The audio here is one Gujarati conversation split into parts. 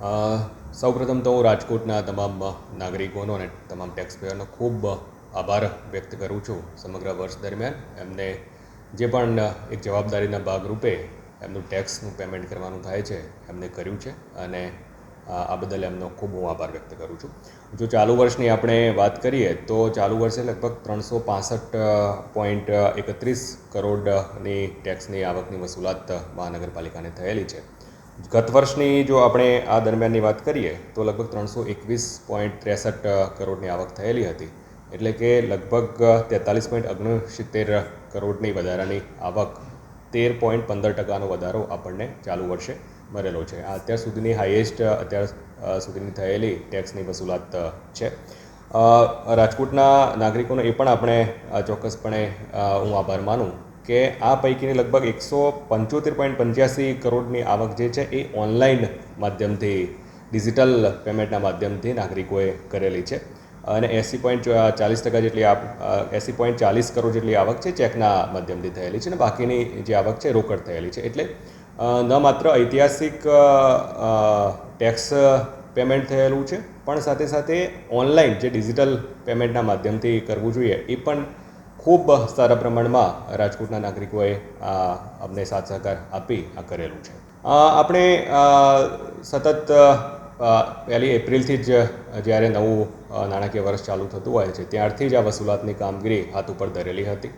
સૌપ્રથમ તો હું રાજકોટના તમામ નાગરિકોનો અને તમામ ટેક્સપેયરનો ખૂબ આભાર વ્યક્ત કરું છું સમગ્ર વર્ષ દરમિયાન. એમને જે પણ એક જવાબદારીના ભાગરૂપે એમનું ટેક્સનું પેમેન્ટ કરવાનું થાય છે, એમને કર્યું છે અને આ બદલ એમનો ખૂબ હું આભાર વ્યક્ત કરું છું. જો ચાલુ વર્ષની આપણે વાત કરીએ તો ચાલુ વર્ષે લગભગ ત્રણસો પાસઠ પોઈન્ટ એકત્રીસ કરોડની ટેક્સની આવકની વસૂલાત મહાનગરપાલિકાને થયેલી છે. ગત વર્ષની જો આપણે આ દરમિયાનની વાત કરીએ, તો લગભગ ત્રણસો એકવીસ પોઈન્ટ ત્રેસઠ કરોડની આવક થયેલી હતી. એટલે કે લગભગ તેતાલીસ પોઈન્ટ ઓગણસિત્તેર કરોડની વધારાની આવક તેર પોઈન્ટ પંદર ટકાનો વધારો આપણને ચાલુ વર્ષે મળેલો છે. આ અત્યાર સુધીની હાઈએસ્ટ અત્યાર સુધીની થયેલી ટેક્સની વસૂલાત છે. રાજકોટના નાગરિકોનો એ પણ આપણે ચોક્કસપણે હું આભાર માનું. કે આ પૈકીની લગભગ એકસો પંચોતેર પોઈન્ટ પંચ્યાસી કરોડની આવક જે છે એ ઓનલાઈન માધ્યમથી, ડિજિટલ પેમેન્ટના માધ્યમથી નાગરિકોએ કરેલી છે. અને એંસી પોઈન્ટ ચાલીસ ટકા જેટલી આ એંસી પોઈન્ટ ચાલીસ કરોડ જેટલી આવક છે ચેકના માધ્યમથી થયેલી છે અને બાકીની જે આવક છે રોકડ થયેલી છે. એટલે ન માત્ર ઐતિહાસિક ટેક્સ પેમેન્ટ થયેલું છે, પણ સાથે સાથે ઓનલાઈન જે ડિજિટલ પેમેન્ટના માધ્યમથી કરવું જોઈએ એ પણ ખૂબ સારા પ્રમાણમાં રાજકોટના નાગરિકોએ અમને સાથ સહકાર આપી આ કરેલું છે. આપણે સતત પહેલી એપ્રિલથી જ જ્યારે નવું નાણાકીય વર્ષ ચાલુ થતું હોય છે, ત્યારથી જ આ વસૂલાતની કામગીરી હાથ ઉપર ધરેલી હતી.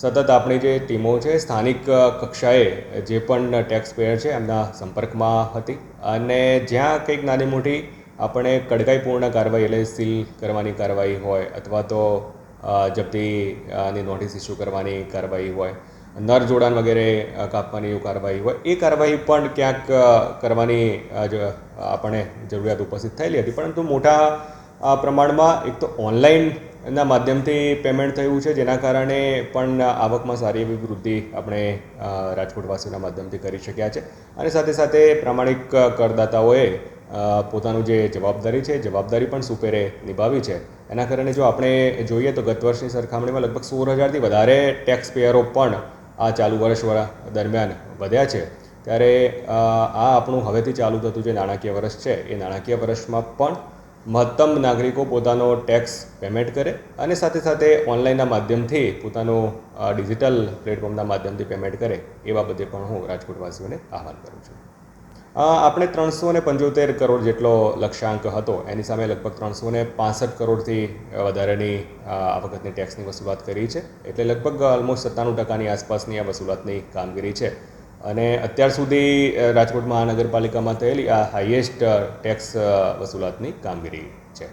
સતત આપણી જે ટીમો છે, સ્થાનિક કક્ષાએ જે પણ ટેક્સ પેયર છે, એમના સંપર્કમાં હતી અને જ્યાં કંઈક નાની મોટી આપણે કડકાઈપૂર્ણ કાર્યવાહી, એટલે સીલ કરવાની કાર્યવાહી હોય અથવા તો જપ્તીની નોટિસ ઇસ્યુ કરવાની કાર્યવાહી હોય નર જોડાણ વગેરે કાપવાની કાર્યવાહી હોય, એ કાર્યવાહી પણ ક્યાંક કરવાની આપણે જરૂરિયાત ઉપસ્થિત થયેલી હતી. પરંતુ મોટા પ્રમાણમાં એક તો ઓનલાઈનના માધ્યમથી પેમેન્ટ થયું છે, જેના કારણે પણ આવકમાં સારી એવી વૃદ્ધિ આપણે રાજકોટવાસીઓના માધ્યમથી કરી શક્યા છે. અને સાથે સાથે પ્રામાણિક કરદાતાઓએ પોતાનું જે જવાબદારી છે, જવાબદારી પણ સુપેરે નિભાવી છે. એના કારણે જો આપણે જોઈએ તો ગત વર્ષની સરખામણીમાં લગભગ સોળ હજારથી વધારે ટેક્સ પેયરો પણ આ ચાલુ વર્ષ દરમિયાન વધ્યા છે. ત્યારે આ આપણું હવેથી ચાલુ થતું જે નાણાકીય વર્ષ છે, એ નાણાકીય વર્ષમાં પણ મહત્તમ નાગરિકો પોતાનો ટેક્સ પેમેન્ટ કરે અને સાથે સાથે ઓનલાઈનના માધ્યમથી પોતાનું ડિજિટલ પ્લેટફોર્મના માધ્યમથી પેમેન્ટ કરે એ બાબતે પણ હું રાજકોટવાસીઓને આહવાન કરું છું. આપણે ત્રણસો ને પંચોતેર કરોડ જેટલો લક્ષ્યાંક હતો, એની સામે લગભગ ત્રણસો ને પાસઠ કરોડથી વધારેની આ વખતની ટેક્સની વસૂલાત કરી છે. એટલે લગભગ ઓલમોસ્ટ સત્તાણું ટકાની આસપાસની આ વસૂલાતની કામગીરી છે. અને અત્યાર સુધી રાજકોટ મહાનગરપાલિકામાં થયેલી આ હાઈએસ્ટ ટેક્સ વસૂલાતની કામગીરી છે.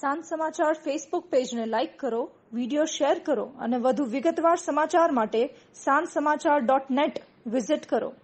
સાંજ સમાચાર ફેસબુક પેજને લાઇક કરો વીડિયો શેર કરો અને વધુ વિગતવાર સમાચાર માટે સાંજ સમાચાર ડોટ નેટ વિઝિટ કરો.